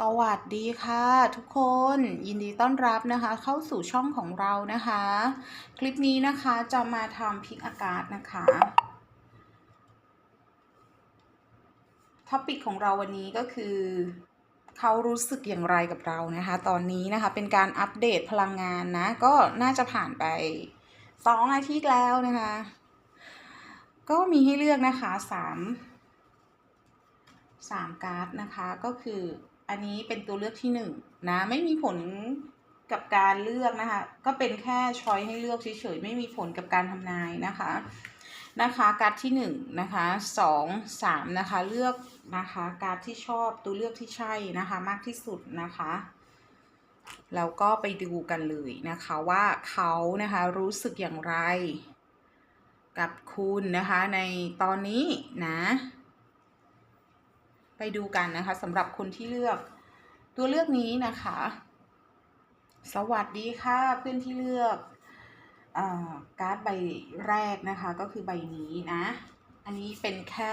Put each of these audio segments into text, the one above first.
สวัสดีค่ะทุกคนยินดีต้อนรับนะคะ เข้าสู่ช่องของเรานะคะ คลิปนี้นะคะจะมาทำพิกอากาศนะคะท็อปิกของเราวันนี้ก็คือ เขารู้สึกอย่างไรกับเรานะคะ ตอนนี้นะคะเป็นการอัปเดตพลังงานนะ ก็น่าจะผ่านไปสองอาทิตย์แล้วนะคะ ก็มีให้เลือกนะคะสามสามการ์ดนะคะก็คือ อันนี้เป็นตัวเลือกที่หนึ่งนะไม่มีผลกับการเลือกนะคะ ก็เป็นแค่ช้อยให้เลือกเฉยๆไม่มีผลกับการทำนายนะคะนะคะการ์ดที่หนึ่งนะคะสองสามนะคะเลือกนะคะการ์ดที่ชอบตัวเลือกที่ใช่นะคะมากที่สุดนะคะแล้วก็ไปดูกันเลยนะคะว่าเขานะคะรู้สึกอย่างไร กับคุณนะคะในตอนนี้นะ ดูกันนะคะสำหรับคนที่เลือกตัวเลือกนี้นะคะ สวัสดีค่ะเพื่อนที่เลือกอการ์ดใบแรกนะคะ ก็คือใบนี้นะ อันนี้เป็นแค่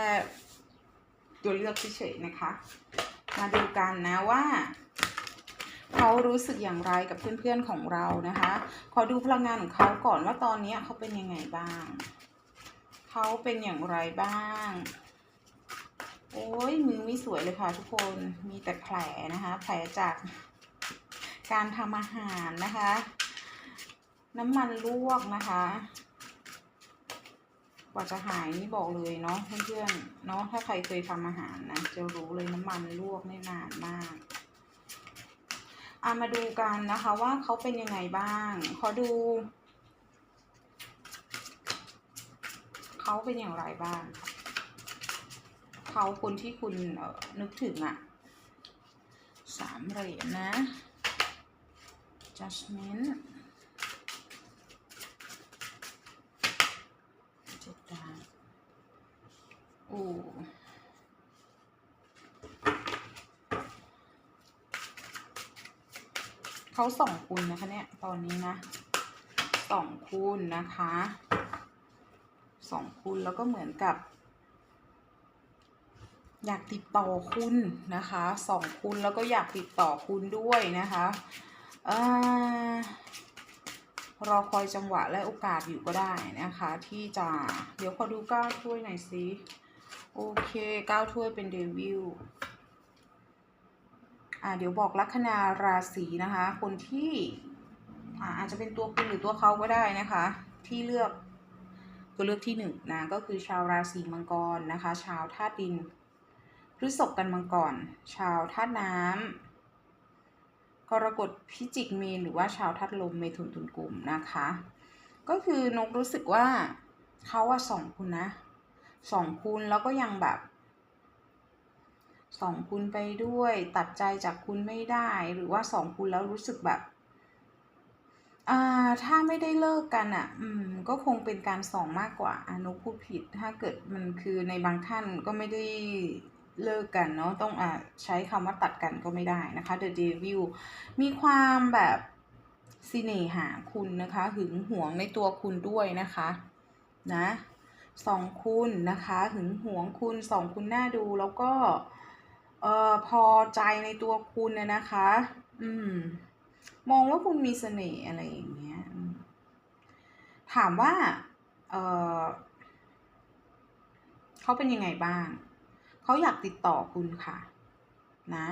ตัวเลือกเฉยๆนะคะ มาดูกันนะว่าเขารู้สึกอย่างไรกับเพื่อนๆของเรานะคะ ขอดูพลังงานของเขาก่อนว่าตอนนี้เขาเป็นยังไงบ้าง เขาเป็นอย่างไรบ้าง โอ้ยมือไม่สวยเลยค่ะทุกคนมีแต่แผลนะคะ แผลจากการทำอาหารนะคะ น้ำมันลวกนะคะกว่าจะหายนี่บอกเลยเนาะเพื่อนๆเนาะถ้าใครเคยทำอาหารนะจะรู้เลยน้ำมันลวกนี่นานมากอามาดูกันนะคะว่าเขาเป็นยังไงบ้าง ขอดู เขาเป็นอย่างไรบ้าง เขาคนที่คุณนึกถึงอะสามเหรียญนะ judgment เจ็ดดาวโอ้เขาส่องคุณนะคะเนี่ย ตอนนี้นะส่องคุณนะคะส่องคุณแล้วก็เหมือนกับ อยากติดต่อคุณนะคะสองคุณแล้วก็อยากติดต่อคุณด้วยนะคะเอรอคอยจังหวะและโอกาสอยู่ก็ได้นะคะ ที่จะเดี๋ยวขอดูก้าวถ้วยหน่อยสิโอเคก้าวถ้วยเป็นเดวิลอ่าเดี๋ยวบอกลัคนาราศีนะคะ คนที่อ่าอาจจะเป็นตัวคุณหรือตัวเขาก็ได้นะคะ ที่เลือกตัวเลือกที่หนึ่งนะก็คือชาวราศีมังกรนะคะ ชาวธาตุดิน พฤษภกันมังกร ชาวธาตุน้ำกรกฎพิจิกเมนหรือว่าชาวธาตุลมเมถุนตุลกลุ่มนะคะ ก็คือนกรู้สึกว่าเขาว่าสองคุณนะสองคุณแล้วก็ยังแบบสองคุณไปด้วยตัดใจจากคุณไม่ได้หรือว่าสองคุณแล้วรู้สึกแบบอ่าถ้าไม่ได้เลิกกันอะ อืม ก็คงเป็นการส่องมากกว่าอนกพูดผิดถ้าเกิดมันคือในบางท่านก็ไม่ได้ เลิกกันเนาะต้องอ่าใช้คำว่าตัดกันก็ไม่ได้นะคะ The Devil มีความแบบสิเนหาคุณนะคะ หึงหวงในตัวคุณด้วยนะคะนะสองคุณนะคะหึงหวงคุณสองคุณน่าดูแล้วก็เอ่อพอใจในตัวคุณน่ะนะคะ อืม มองว่าคุณมีเสน่ห์อะไรอย่างเงี้ยถามว่าเออเขาเป็นยังไงบ้าง เขาอยากติดต่อคุณค่ะนะ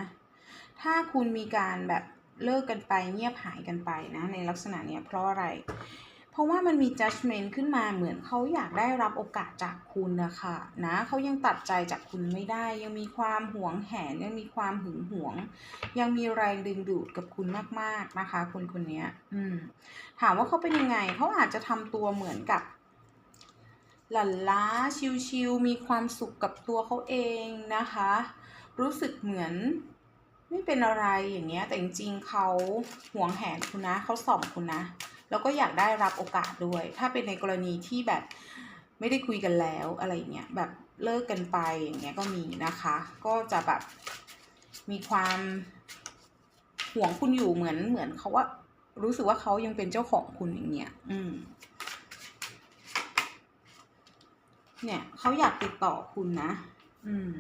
ถ้าคุณมีการแบบเลิกกันไปเงียบหายกันไปนะ ในลักษณะเนี้ยเพราะอะไร เพราะว่ามันมี judgment ขึ้นมาเหมือนเขาอยากได้รับโอกาสจากคุณนะคะนะเขายังตัดใจจากคุณไม่ได้ ยังมีความหวงแหนยังมีความหึงหวง ยังมีแรงดึงดูดกับคุณมากๆนะคะ คนคนนี้อืมถามว่าเขาเป็นยังไงเขาอาจจะทำตัวเหมือนกับ หลั่นล้าชิวๆมีความสุขกับตัวเขาเองนะคะ รู้สึกเหมือนไม่เป็นอะไรอย่างเงี้ยแต่จริงๆเขาห่วงแหนคุณนะเขาส่องคุณนะ แล้วก็อยากได้รับโอกาสด้วย ถ้าเป็นในกรณีที่แบบไม่ได้คุยกันแล้วอะไรเงี้ยแบบเลิกกันไปอย่างเงี้ยก็มีนะคะ ก็จะแบบมีความห่วงคุณอยู่เหมือนเหมือนเขาว่ารู้สึกว่าเขายังเป็นเจ้าของคุณอย่างเงี้ย อืม เนี่ยเขาอยากติดต่อคุณนะ อืม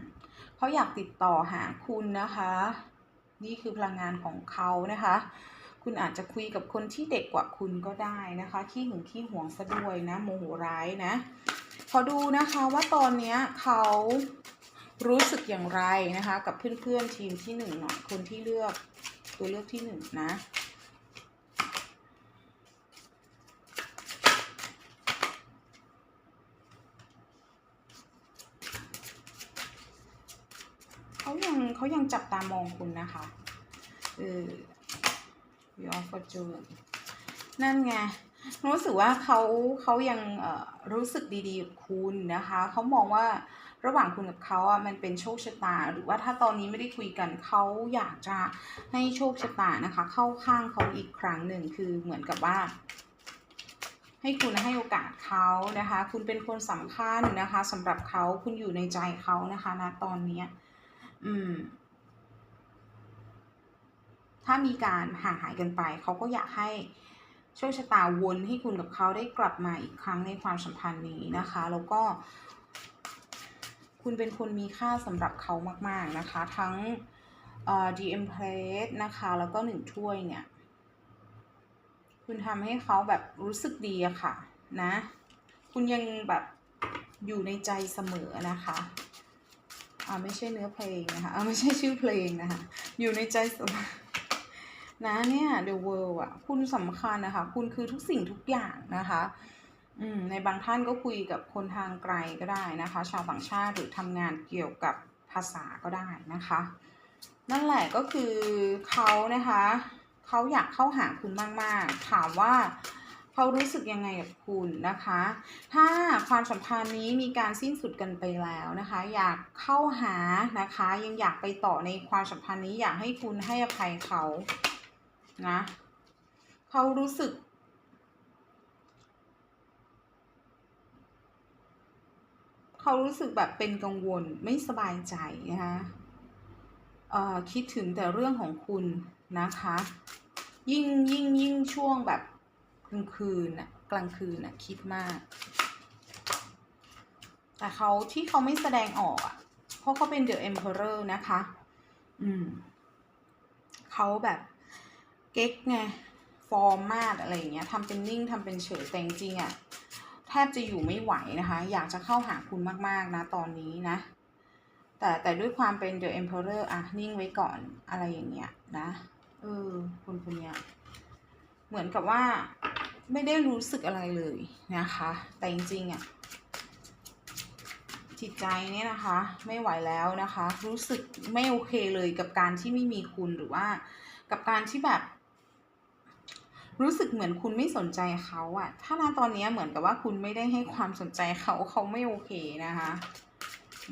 เขาอยากติดต่อหาคุณนะคะ นี่คือพลังงานของเขานะคะ คุณอาจจะคุยกับคนที่เด็กกว่าคุณก็ได้นะคะขี้หึงขี้หวงซะด้วยนะโมโหร้ายนะขอดูนะคะว่าตอนเนี้ยเขารู้สึกอย่างไรนะคะ กับเพื่อนๆทีมที่หนึ่งหน่อยคนที่เลือกตัวเลือกที่หนึ่งนะ เขายังจับตามองคุณนะคะเออ y o u r fortune นั่นไงรู้สึกว่าเขาเขายังรู้สึกดีๆกับคุณนะคะ เขามองว่าระหว่างคุณกับเขาอะมันเป็นโชคชะตา หรือว่าถ้าตอนนี้ไม่ได้คุยกันเขาอยากจะให้โชคชะตานะคะ เข้าข้างเขาอีกครั้งหนึ่งคือเหมือนกับว่า ให้คุณให้โอกาสเขานะคะ คุณเป็นคนสำคัญนะคะสำหรับเขาคุณอยู่ในใจเขานะคะณตอนเนี้ย อืม ถ้ามีการห่างหายกันไป เขาก็อยากให้โชคชะตาวนให้คุณกับเขาได้กลับมาอีกครั้งในความสัมพันธ์นี้นะคะ แล้วก็ คุณเป็นคนมีค่าสำหรับเขามาก ๆนะคะ ทั้งเอ่อ The Empress นะคะ แล้วก็หนึ่งถ้วยเนี่ย คุณทำให้เขาแบบรู้สึกดีอะค่ะ นะ คุณยังแบบอยู่ในใจเสมอนะคะ อ่าไม่ใช่เนื้อเพลงนะคะอ่าไม่ใช่ชื่อเพลงนะคะ อยู่ในใจเสมอนะเนี่ย The World อะ คุณสำคัญนะคะ คุณคือทุกสิ่งทุกอย่างนะคะ อืม ในบางท่านก็คุยกับคนทางไกลก็ได้นะคะ ชาวต่างชาติหรือทำงานเกี่ยวกับภาษาก็ได้นะคะ นั่นแหละก็คือเขานะคะ เขาอยากเข้าหาคุณมาก ๆ ถามว่า เขารู้สึกยังไงกับคุณนะคะ ถ้าความสัมพันธ์นี้มีการสิ้นสุดกันไปแล้วนะคะ อยากเข้าหานะคะ ยังอยากไปต่อในความสัมพันธ์นี้อยากให้คุณให้อภัยเขานะเขารู้สึกเขารู้สึกแบบเป็นกังวลไม่สบายใจนะคะคิดถึงแต่เรื่องของคุณนะคะ ยิ่งยิ่งยิ่งช่วงแบบ กลางคืนน่ะกลางคืนน่ะคิดมาก แต่เขาที่เขาไม่แสดงออกอะ เพราะเขาเป็น The Emperor นะคะ อืมเขาแบบเก๊กไงฟอร์มมากอะไรอย่างเงี้ยทำเป็นนิ่งทำเป็นเฉยแต่จริงอะแทบจะอยู่ไม่ไหวนะคะ อยากจะเข้าหาคุณมากๆนะตอนนี้นะ แต่แต่ด้วยความเป็น The Emperor อะ นิ่งไว้ก่อนอะไรอย่างเงี้ยนะ เออคนคนเนี้ย เหมือนกับว่า ไม่ได้รู้สึกอะไรเลยนะคะ แต่จริงๆอะจิตใจเนี่ยนะคะ ไม่ไหวแล้วนะคะ รู้สึกไม่โอเคเลยกับการที่ไม่มีคุณหรือว่า กับการที่แบบ รู้สึกเหมือนคุณไม่สนใจเขาอะถ้าณตอนนี้เหมือนกับว่าคุณไม่ได้ให้ความสนใจเขาเขาไม่โอเคนะคะ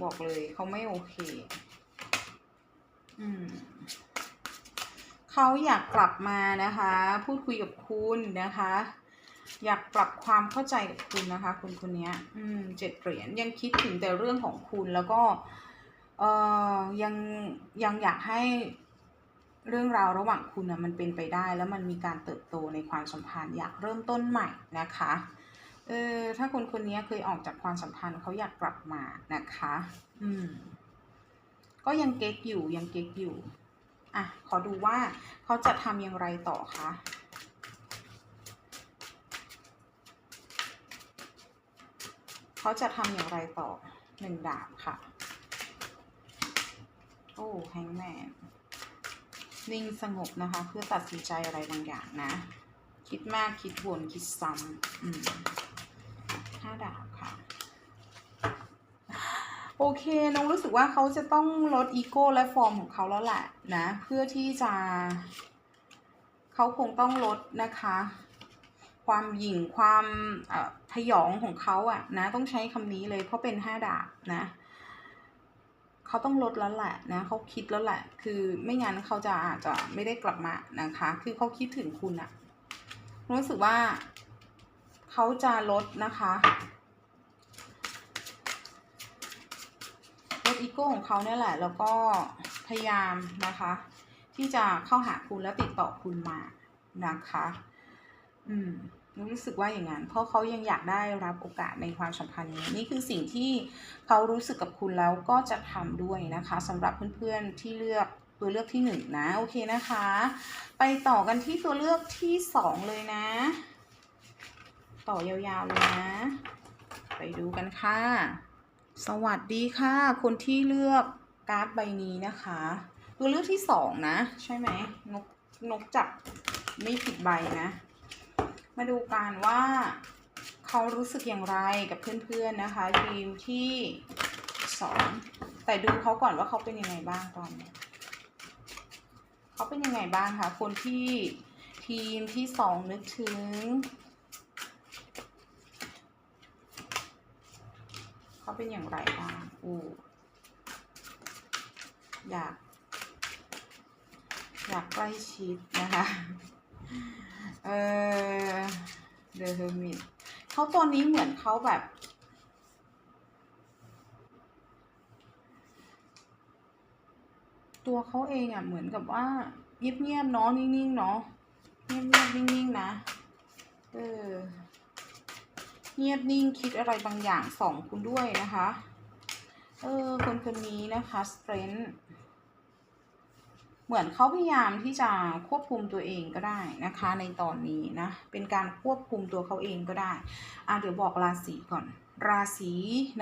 บอกเลยเขาไม่โอเค อืมเขาอยากกลับมานะคะ พูดคุยกับคุณนะคะ อยากปรับความเข้าใจกับคุณนะคะ คุณคนนี้อืมเจ็ดเหรียญยังคิดถึงแต่เรื่องของคุณแล้วก็เอ่อยังยังอยากให้เรื่องราวระหว่างคุณนะมันเป็นไปได้ แล้วมันมีการเติบโตในความสัมพันธ์ อยากเริ่มต้นใหม่นะคะเออถ้าคนคนนี้เคยออกจากความสัมพันธ์เขาอยากกลับมานะคะ อืม ก็ยังเก๊กอยู่ยังเก๊กอยู่ อะ ขอดูว่าเขาจะทำอย่างไรต่อคะ เขาจะทำอย่างไรต่อหนึ่งดาบค่ะ โอ้แฮงแมนนิ่งสงบนะคะ เพื่อตัดสินใจอะไรบางอย่างนะ คิดมากคิดวนคิดซ้ำห้าดาบค่ะ โอเค น้องรู้สึกว่าเขาจะต้องลดอีโก้และฟอร์มของเขาแล้วแหละนะ เพื่อที่จะ เขาคงต้องลดนะคะ ความหยิ่งความ เอ่อยองของเขาอะนะ ต้องใช้คำนี้เลยเพราะเป็นห้าดาบนะเขาต้องลดแล้วแหละนะเขาคิดแล้วแหละ คือไม่งั้นเขาจะอาจจะไม่ได้กลับมานะคะ คือเขาคิดถึงคุณอะรู้สึกว่าเขาจะลดนะคะลดอีโก้ของเขาเนี่ยแหละ แล้วก็พยายามนะคะ ที่จะเข้าหาคุณแล้วติดต่อคุณมานะคะ อืม รู้สึกว่าอย่างนั้น เพราะเขายังอยากได้รับโอกาสในความสัมพันธ์นี้นี่คือสิ่งที่เขารู้สึกกับคุณแล้วก็จะทำด้วยนะคะสำหรับเพื่อนๆที่เลือกตัวเลือกที่หนึ่งนะ โอเคนะคะ ไปต่อกันที่ตัวเลือกที่สองเลยนะ ต่อยาวๆเลยนะ ไปดูกันค่ะ สวัสดีค่ะ คนที่เลือกการ์ดใบนี้นะคะ ตัวเลือกที่สองนะ ใช่ไหมนกนกจับไม่ผิดใบนะ มาดูกันว่าเขารู้สึกอย่างไรกับเพื่อนๆนะคะทีมที่สองแต่ดูเขาก่อนว่าเขาเป็นยังไงบ้างตอนนี้เขาเป็นยังไงบ้างคะคนที่ทีมที่สองนึกถึงเขาเป็นอย่างไรบ้างอูอยาก อยากใกล้ชิดนะคะ เออ เฮอร์มิตเขาตอนนี้เหมือนเขาแบบ ตัวเขาเองอะเหมือนกับว่าเงียบๆเนาะนิ่งๆเนาะเงียบๆนิ่งๆนะเออเงียบนิ่งคิดอะไรบางอย่างสองคุณด้วยนะคะ เออคนคนนี้นะคะสเตรนท์ เหมือนเขาพยายามที่จะควบคุมตัวเองก็ได้นะคะ ในตอนนี้นะเป็นการควบคุมตัวเขาเองก็ได้อะเดี๋ยวบอกราศีก่อน ราศี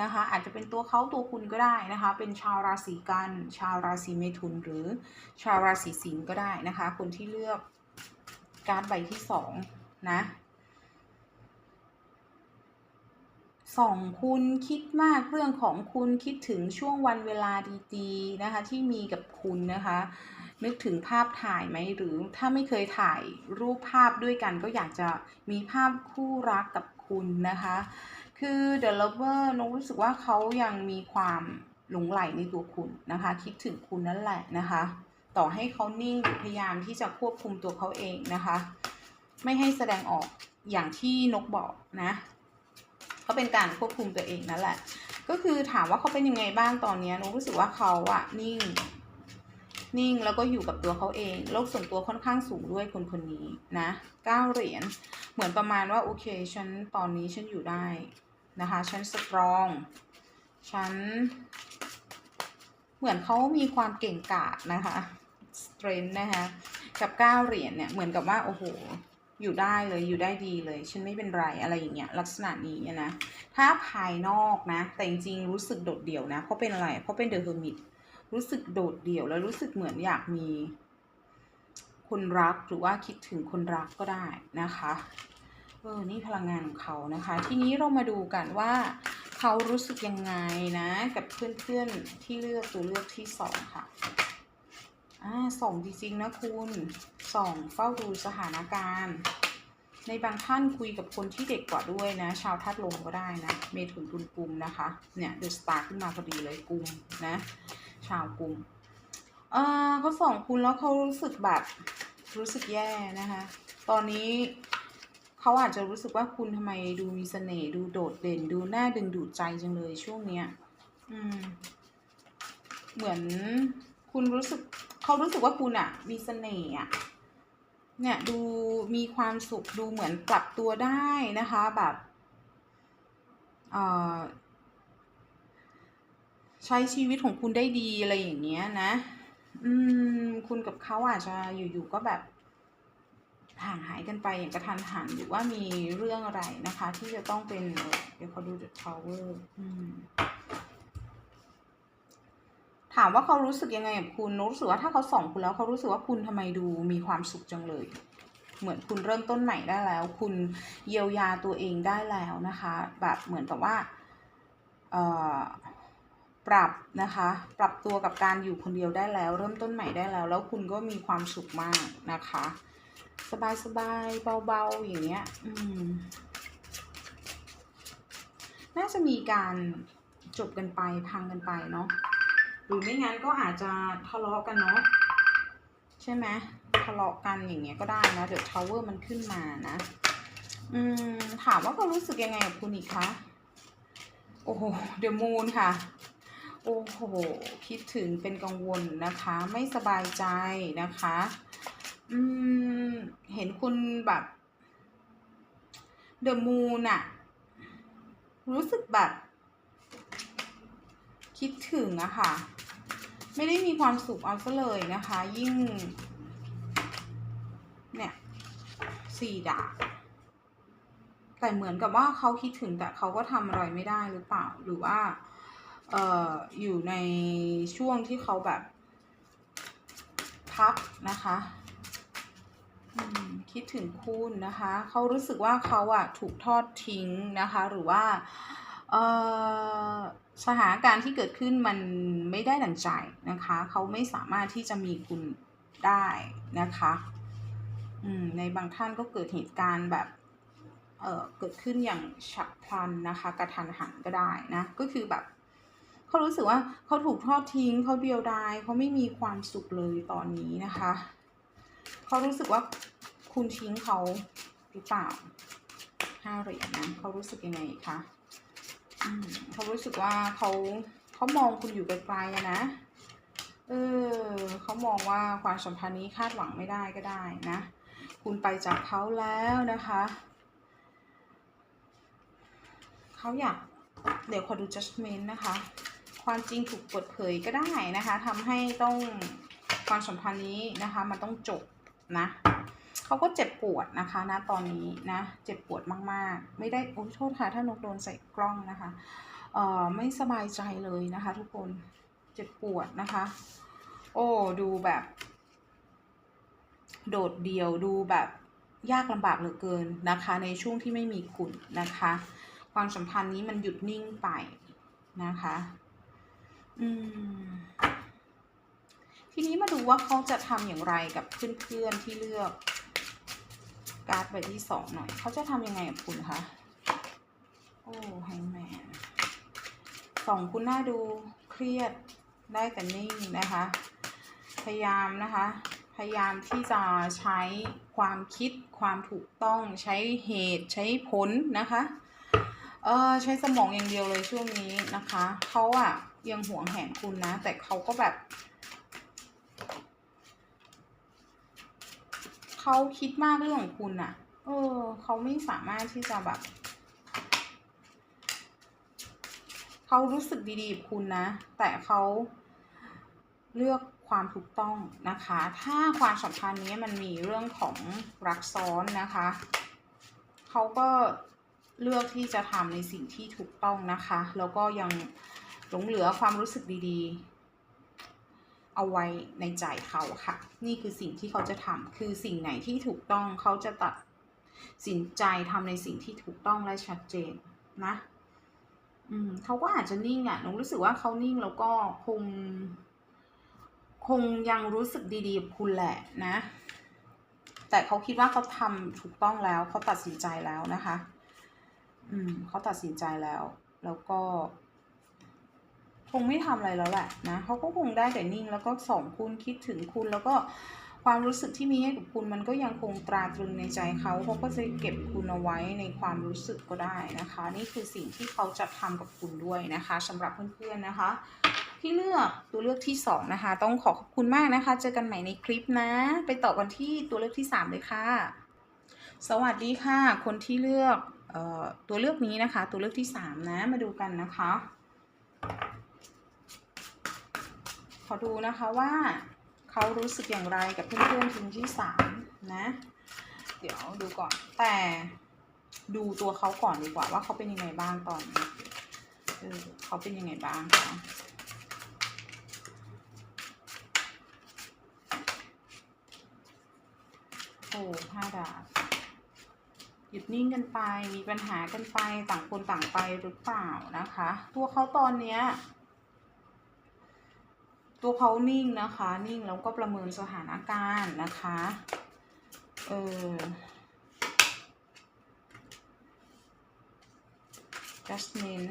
นะคะ อาจจะเป็นตัวเขาตัวคุณก็ได้นะคะ เป็นชาวราศีกัน ชาวราศีเมถุนหรือชาวราศีสิงห์ก็ได้นะคะ คนที่เลือกการ์ดใบที่สองนะสองคุณคิดมากเรื่องของคุณคิดถึงช่วงวันเวลาดีๆนะคะ ที่มีกับคุณนะคะ นึกถึงภาพถ่ายไหมหรือถ้าไม่เคยถ่ายรูปภาพด้วยกัน ก็อยากจะมีภาพคู่รักกับคุณนะคะ คือ The Lover นกรู้สึกว่าเขายังมีความหลงใหลในตัวคุณนะคะ คิดถึงคุณนั่นแหละนะคะ ต่อให้เขานิ่งหรือพยายามที่จะควบคุมตัวเขาเองนะคะ ไม่ให้แสดงออกอย่างที่นกบอกนะเขาเป็นการควบคุมตัวเองนั่นแหละ ก็คือถามว่าเขาเป็นยังไงบ้างตอนนี้นกรู้สึกว่าเขาอะนิ่ง นิ่งแล้วก็อยู่กับตัวเขาเอง โลกส่วนตัวค่อนข้างสูงด้วยคนคนนี้นะเก้าเหรียญ เหมือนประมาณว่าโอเคฉันตอนนี้ฉันอยู่ได้นะคะ ฉันสตรอง ฉัน เหมือนเขามีความเก่งกาจนะคะ strength นะคะกับเก้าเหรียญเนี่ยเหมือนกับว่าโอ้โหอยู่ได้เลยอยู่ได้ดีเลย ฉันไม่เป็นไรอะไรอย่างเงี้ยลักษณะนี้นะ ถ้าภายนอกนะ แต่จริงๆรู้สึกโดดเดี่ยวนะเขาเป็นอะไรเขาเป็นเดอะเฮอร์มิต รู้สึกโดดเดี่ยว แล้วรู้สึกเหมือนอยากมีคนรักหรือว่าคิดถึงคนรักก็ได้นะคะเออนี่พลังงานของเขานะคะ ทีนี้เรามาดูกันว่าเขารู้สึกยังไงนะ กับเพื่อนๆที่เลือกตัวเลือกที่สองค่ะอ่าสองจริงๆนะคุณสองเฝ้าดูสถานการณ์ ในบางท่านคุยกับคนที่เด็กกว่าด้วยนะ ชาวธาตุลมก็ได้นะ เมถุนตุลกุมนะคะ เนี่ยเดอะสตาร์ขึ้นมาพอดีเลยกุมนะ ชาวกุมเออเขาส่องคุณแล้วเขารู้สึกแบบรู้สึกแย่นะคะ ตอนนี้เขาอาจจะรู้สึกว่าคุณทำไมดูมีเสน่ห์ดูโดดเด่น ดูน่าดึงดูดใจจังเลยช่วงเนี้ย อืม เหมือนคุณรู้สึกเขารู้สึกว่าคุณอะมีเสน่ห์อะเนี่ยดูมีความสุขดูเหมือนปรับตัวได้นะคะแบบ เอ่อ ใช้ชีวิตของคุณได้ดีอะไรอย่างเงี้ยนะ อืม คุณกับเขาอาจจะอยู่ๆก็แบบห่างหายกันไปอย่างกระทันหันหรือว่ามีเรื่องอะไรนะคะ ที่จะต้องเป็น เดี๋ยวเขาดู The Tower อืมถามว่าเขารู้สึกยังไงกับคุณรู้สึกว่าถ้าเขาส่องคุณแล้วเขารู้สึกว่าคุณทำไมดูมีความสุขจังเลย เหมือนคุณเริ่มต้นใหม่ได้แล้ว คุณเยียวยาตัวเองได้แล้วนะคะ แบบเหมือนกับว่า เอ่อ ปรับนะคะ ปรับตัวกับการอยู่คนเดียวได้แล้ว เริ่มต้นใหม่ได้แล้ว แล้วคุณก็มีความสุขมากนะคะ สบายๆเบาๆอย่างเงี้ยอืมน่าจะมีการจบกันไปพังกันไปเนาะหรือไม่งั้นก็อาจจะทะเลาะกันเนาะใช่ไหมทะเลาะกันอย่างเงี้ยก็ได้นะเดี๋ยวทาวเวอร์มันขึ้นมานะอืมถามว่าเขารู้สึกยังไงกับคุณอีกคะโอ้โหเดอะมูนค่ะ โอ้โห คิดถึงเป็นกังวลนะคะ ไม่สบายใจนะคะ อืม เห็นคุณแบบเดอะมูนอะรู้สึกแบบ คิดถึงอะค่ะ ไม่ได้มีความสุขเอาซะเลยนะคะ ยิ่ง เนี่ยสี่ดาบแต่เหมือนกับว่าเขาคิดถึงแต่เขาก็ทำอะไรไม่ได้หรือเปล่าหรือว่า เอ่ออยู่ในช่วงที่เขาแบบพักนะคะคิดถึงคุณนะคะ เขารู้สึกว่าเขาอะถูกทอดทิ้งนะคะ หรือว่าสถานการณ์ที่เกิดขึ้นมันไม่ได้ดังใจนะคะ เขาไม่สามารถที่จะมีคุณได้นะคะในบางท่านก็เกิดเหตุการณ์แบบเเกิดขึ้นอย่างฉับพลันนะคะ กระทันหันก็ได้นะ ก็คือแบบ เขารู้สึกว่าเขาถูกทอดทิ้งเขาเดียวดายเขาไม่มีความสุขเลยตอนนี้นะคะเขารู้สึกว่าคุณทิ้งเขาหรือเปล่าห้าเหรียญนะเขารู้สึกยังไงคะเขารู้สึกว่าเขาเขามองคุณอยู่ไกลๆนะเออเขามองว่าความสัมพันธ์นี้คาดหวังไม่ได้ก็ได้นะ คุณไปจากเขาแล้วนะคะเขาอยากเดี๋ยวขอดู judgment นะคะ ความจริงถูกเปิดเผยก็ได้นะคะทำให้ต้องความสัมพันธ์นี้นะคะ มันต้องจบนะเขาก็เจ็บปวดนะคะนะตอนนี้นะเจ็บปวดมากๆ ไม่ได้โอ้โทษค่ะถ้านกโดนใส่กล้องนะคะเอ่อไม่สบายใจเลยนะคะ ทุกคนเจ็บปวดนะคะ โอ้ดูแบบ โดดเดี่ยวดูแบบยากลำบากเหลือเกินนะคะ ในช่วงที่ไม่มีคุณนะคะ ความสัมพันธ์นี้มันหยุดนิ่งไปนะคะ อืม ทีนี้มาดูว่าเขาจะทำอย่างไรกับเพื่อนๆที่เลือก การ์ดใบที่สองหน่อย เขาจะทำยังไงกับคุณคะ โอ้แฮงแมนสองคุณน่าดูเครียดได้แต่นิ่งนะคะ พยายามนะคะ พยายามที่จะใช้ความคิดความถูกต้องใช้เหตุใช้ผลนะคะ เออใช้สมองอย่างเดียวเลยช่วงนี้นะคะ เขาอะ ยังหวงแหนคุณนะ แต่เขาก็แบบ เขาคิดมากเรื่องของคุณอะเออ เขาไม่สามารถที่จะแบบ เขารู้สึกดีๆกับคุณนะ แต่เขาเลือกความถูกต้องนะคะ ถ้าความสัมพันธ์นี้มันมีเรื่องของรักซ้อนนะคะ เขาก็เลือกที่จะทำในสิ่งที่ถูกต้องนะคะ แล้วก็ยัง ลงเหลือความรู้สึกดีๆ เอาไว้ในใจเขาค่ะ นี่คือสิ่งที่เขาจะทำคือสิ่งไหนที่ถูกต้องเขาจะตัดสินใจทำในสิ่งที่ถูกต้องและชัดเจนนะอืมเขาก็อาจจะนิ่งอะหนูรู้สึกว่าเขานิ่งแล้วก็คง คงยังรู้สึกดีๆกับคุณแหละนะ แต่เขาคิดว่าเขาทำถูกต้องแล้วเขาตัดสินใจแล้วนะคะ อืมเขาตัดสินใจแล้ว แล้วก็ งไม่ทำอะไรแล้วแหละนะเขาก็คงได้แต่นิ่งแล้วก็สองคุณคิดถึงคุณแล้วก็ความรู้สึกที่มีให้กับคุณมันก็ยังคงตราตรึงในใจเขาเขาก็จะเก็บคุณเอาไว้ในความรู้สึกก็ได้นะคะ นี่คือสิ่งที่เขาจะทำกับคุณด้วยนะคะสำหรับเพื่อนๆนะคะที่เลือกตัวเลือกที่สองนะคะ ต้องขอขอบคุณมากนะคะ เจอกันใหม่ในคลิปนะ ไปต่อกันที่ตัวเลือกที่สามเลยค่ะ สวัสดีค่ะ คนที่เลือกออตัวเลือกนี้นะคะ ตัวเลือกที่สามนะมาดูกันนะคะ ขอดูนะคะว่าเขารู้สึกอย่างไรกับเพื่อนๆทีมที่สามนะ เดี๋ยวดูก่อน แต่ดูตัวเขาก่อนดีกว่าว่าเขาเป็นยังไงบ้างตอนนี้เออเขาเป็นยังไงบ้างคะโอ้ห้าดาบหยุดนิ่งกันไปมีปัญหากันไปต่างคนต่างไปหรือเปล่านะคะ ตัวเขาตอนเนี้ย ตัวเขานิ่งนะคะ นิ่งแล้วก็ประเมินสถานการณ์นะคะ เออ judgment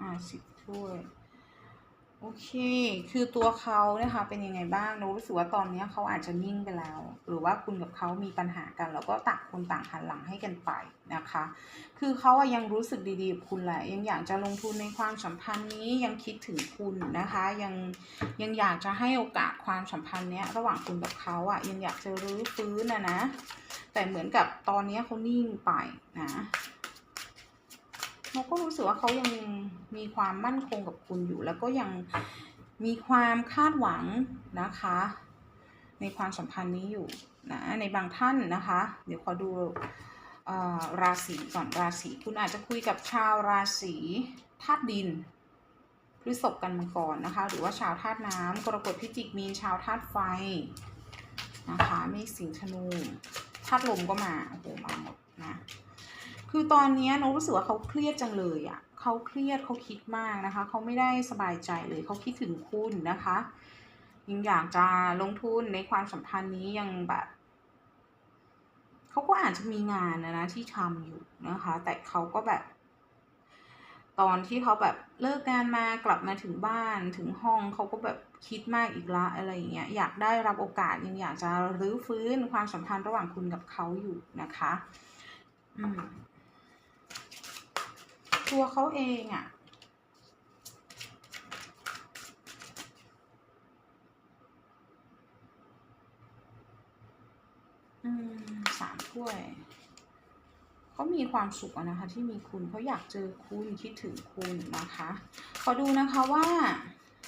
อ่าสิบถ้วย โอเค คือตัวเขานะคะเป็นยังไงบ้างหนูรู้สึกว่าตอนนี้เขาอาจจะนิ่งไปแล้ว หรือว่าคุณกับเขามีปัญหากัน แล้วก็ต่างคนต่างหันหลังให้กันไปนะคะ คือเขาอะยังรู้สึกดีๆกับคุณแหละยังอยากจะลงทุนในความสัมพันธ์นี้ยังคิดถึงคุณนะคะ ยังยังอยากจะให้โอกาสความสัมพันธ์เนี้ยระหว่างคุณกับเขาอะยังอยากจะรื้อฟื้นนะนะ แต่เหมือนกับตอนนี้เขานิ่งไปนะ เราก็รู้สึกว่าเขายังมีความมั่นคงกับคุณอยู่ แล้วก็ยังมีความคาดหวังนะคะ ในความสัมพันธ์นี้อยู่นะในบางท่านนะคะ เดี๋ยวขอดูอ่อราศีก่อนราศีคุณอาจจะคุยกับชาวราศีธาตุดินพฤษภกันมังกรนะคะ หรือว่าชาวธาตุน้ำกรกฎพิจิกมีนชาวธาตุไฟนะคะเมษสิงห์ธนูธาตุลมก็มาโอ้โหมาหมดนะ คือตอนนี้นกรู้สึกว่าเขาเครียดจังเลยอะ่ะเขาเครียดเขาคิดมากนะคะเขาไม่ได้สบายใจเลยเขาคิดถึงคุณนะคะยังอยากจะลงทุนในความสัมพันธ์นี้ยังแบบเขาก็อาจจะมีงานนะนะที่ทำอยู่นะคะ แต่เขาก็แบบ ตอนที่เขาแบบเลิกงานมากลับมาถึงบ้านถึงห้องเขาก็แบบคิดมากอีกละอะไรอย่างเงี้ยอยากได้รับโอกาสยังอยากจะรื้อฟื้นความสัมพันธ์ระหว่างคุณกับเขาอยู่นะคะ อืม ตัวเขาเองอะ่ะ อืมสามถ้วยเขามีความสุขนะคะ ที่มีคุณเขาอยากเจอคุณคิดถึงคุณนะคะ ขอดูนะคะว่า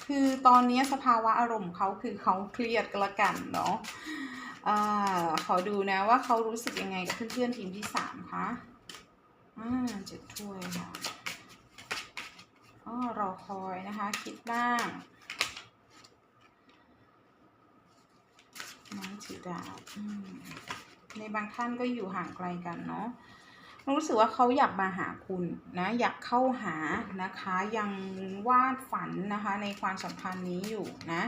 คือตอนนี้สภาวะอารมณ์เขาคือเขาเครียดก็แล้วกันเนาะอขอดูนะว่าเขารู้สึกยังไงกับเพื่อนๆทีมที่สามคะอ่าเจ็ดถ้วยค่ะ รอคอยนะคะ คิดบ้างน้องถือดาวในบางท่านก็อยู่ห่างไกลกันเนาะรู้สึกว่าเขาอยากมาหาคุณนะ อยากเข้าหานะคะ ยังวาดฝันนะคะ ในความสัมพันธ์นี้อยู่นะ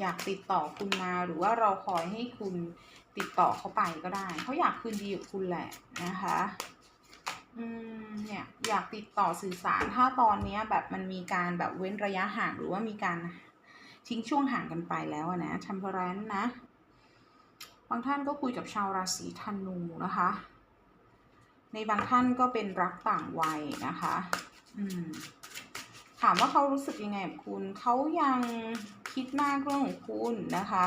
อยากติดต่อคุณมาหรือว่าเราคอยให้คุณติดต่อเขาไปก็ได้ เขาอยากคืนดีกับคุณแหละนะคะ อืมเนี่ยอยากติดต่อสื่อสารถ้าตอนนี้แบบมันมีการแบบเว้นระยะห่างหรือว่ามีการทิ้งช่วงห่างกันไปแล้วอะนะชัมเปอร์แรนนะบางท่านก็คุยกับชาวราศีธนูนะคะ ในบางท่านก็เป็นรักต่างวัยนะคะ อืมถามว่าเขารู้สึกยังไงกับคุณ เขายังคิดมากเรื่องของคุณนะคะ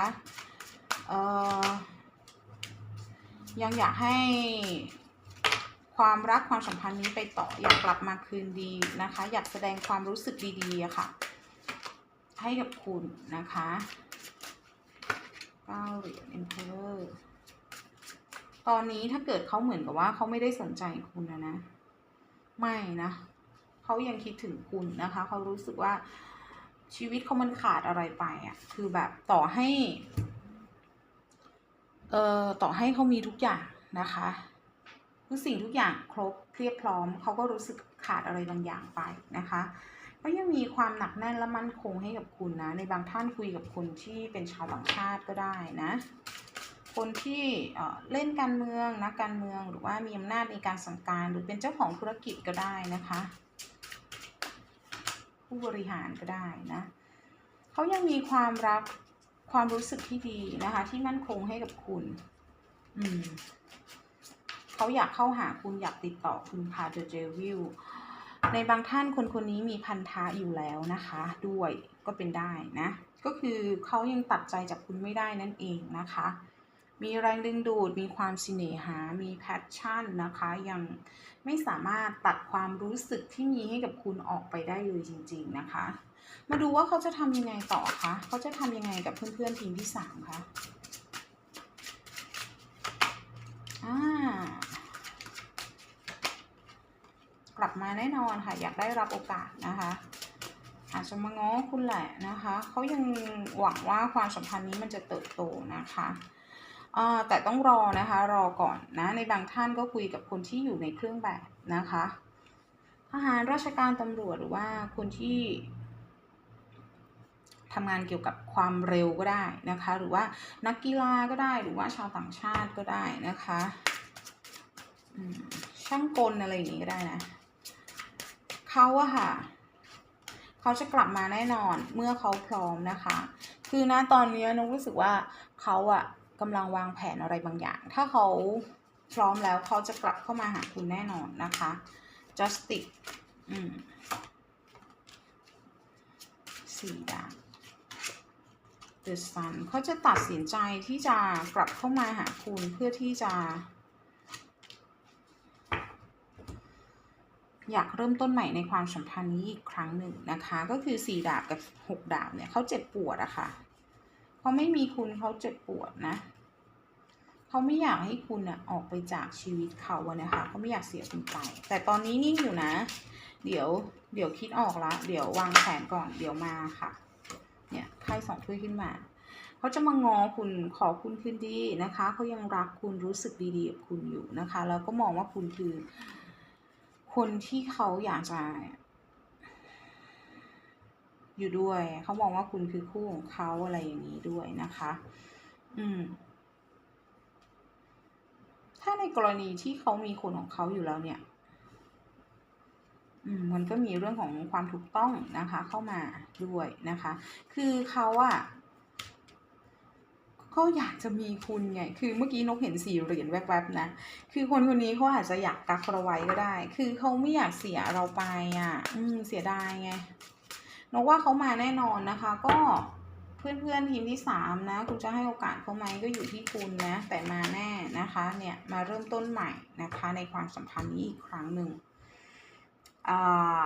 เอ่อ ยังอยากให้ ความรักความสัมพันธ์นี้ไปต่ออยากกลับมาคืนดีนะคะ อยากแสดงความรู้สึกดีๆอะค่ะ ให้กับคุณนะคะเก้าเหรียญ emperor ตอนนี้ถ้าเกิดเขาเหมือนกับว่าเขาไม่ได้สนใจคุณนะนะ ไม่นะเขายังคิดถึงคุณนะคะเขารู้สึกว่าชีวิตเขามันขาดอะไรไปอะ่ะ คือแบบต่อให้ เอ่อ ต่อให้เขามีทุกอย่างนะคะ ทุกสิ่งทุกอย่างครบเรียบพร้อม เขาก็รู้สึกขาดอะไรบางอย่างไปนะคะก็ยังมีความหนักแน่นและมั่นคงให้กับคุณนะ ในบางท่านคุยกับคนที่เป็นชาวต่างชาติก็ได้นะ คนที่เอ่อเล่นการเมืองนักการเมืองหรือว่ามีอำนาจในการสั่งการหรือเป็นเจ้าของธุรกิจก็ได้นะคะ ผู้บริหารก็ได้นะเขายังมีความรักความรู้สึกที่ดีนะคะ ที่มั่นคงให้กับคุณ อืม เขาอยากเข้าหาคุณอยากติดต่อคุณพาเดอะเจวิลในบางท่านคนคนนี้มีพันธะอยู่แล้วนะคะ ด้วยก็เป็นได้นะ ก็คือเขายังตัดใจจากคุณไม่ได้นั่นเองนะคะ มีแรงดึงดูดมีความสิเนหา มีแพชชั่นนะคะ ยังไม่สามารถตัดความรู้สึกที่มีให้กับคุณออกไปได้เลยจริง ๆนะคะ มาดูว่าเขาจะทำยังไงต่อคะเขาจะทำยังไงกับเพื่อนๆทีมที่สามคะอ่า ลับมาแน่นอนค่ะ อยากได้รับโอกาสนะคะอาจจะมาง้อคุณแหละนะคะเขายังหวังว่าความสัมพันธ์นี้มันจะเติบโตนะคะแต่ต้องรอนะคะรอก่อนนะในบางท่านก็คุยกับคนที่อยู่ในเครื่องแบบนะคะทหารราชการตำรวจหรือว่าคนที่ทำงานเกี่ยวกับความเร็วก็ได้นะคะ หรือว่านักกีฬาก็ได้หรือว่าชาวต่างชาติก็ได้นะคะช่างกลอะไรอย่างนี้ก็ได้นะ เขาอะค่ะ เขาจะกลับมาแน่นอนเมื่อเขาพร้อมนะคะ คือนะตอนนี้น้องรู้สึกว่าเขาอะกำลังวางแผนอะไรบางอย่าง ถ้าเขาพร้อมแล้วเขาจะกลับเข้ามาหาคุณแน่นอนนะคะ justice อืมสี่ดาว The Sun เขาจะตัดสินใจที่จะกลับเข้ามาหาคุณเพื่อที่จะ อยากเริ่มต้นใหม่ในความสัมพันธ์นี้อีกครั้งหนึ่งนะคะ ก็คือสี่ดาบกับหกดาบเนี่ยเขาเจ็บปวดอะค่ะเขาไม่มีคุณเขาเจ็บปวดนะเขาไม่อยากให้คุณอะออกไปจากชีวิตเขาอะนะคะเขาไม่อยากเสียคุณไป แต่ตอนนี้นิ่งอยู่นะ เดี๋ยวเดี๋ยวคิดออกละเดี๋ยววางแผนก่อนเดี๋ยวมาค่ะ เนี่ยไพ่สองถ้วยขึ้นมาเขาจะมางอคุณขอคุณคืนดีนะคะ เขายังรักคุณรู้สึกดีๆกับคุณอยู่นะคะ แล้วก็มองว่าคุณคือ คนที่เขาอยากจะอยู่ด้วย เขามองว่าคุณคือคู่ของเขาอะไรอย่างนี้ด้วยนะคะ อืม ถ้าในกรณีที่เขามีคนของเขาอยู่แล้วเนี่ย อืม มันก็มีเรื่องของความถูกต้องนะคะ เข้ามาด้วยนะคะ คือเขาอะ เขาอยากจะมีคุณไง คือเมื่อกี้นกเห็นสี่เหรียญแวบๆนะ คือคนคนนี้เขาอาจจะอยากกักเราไว้ก็ได้ คือเขาไม่อยากเสียเราไปอะ อืม เสียดายไง นกว่าเขามาแน่นอนนะคะ ก็เพื่อนๆทีมที่สามนะ คุณจะให้โอกาสเขาไหมก็อยู่ที่คุณนะ แต่มาแน่นะคะ เนี่ย มาเริ่มต้นใหม่นะคะ ในความสัมพันธ์นี้อีกครั้งหนึ่งอ่า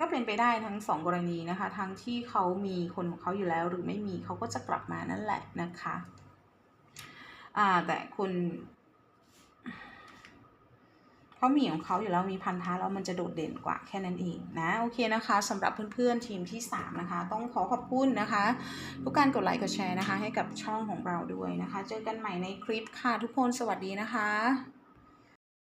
ก็เป็นไปได้ทั้งสองกรณีนะคะ ทั้งที่เขามีคนของเขาอยู่แล้วหรือไม่มีเขาก็จะกลับมานั่นแหละนะคะอ่าแต่คุณเขามีของเขาอยู่แล้วมีพันธะแล้วมันจะโดดเด่นกว่าแค่นั้นเองนะ โอเคนะคะสำหรับเพื่อนๆทีมที่ 3 นะคะ ต้องขอขอบคุณนะคะ ทุกการกดไลค์กดแชร์นะคะ ให้กับช่องของเราด้วยนะคะ เจอกันใหม่ในคลิปค่ะทุกคนสวัสดีนะคะ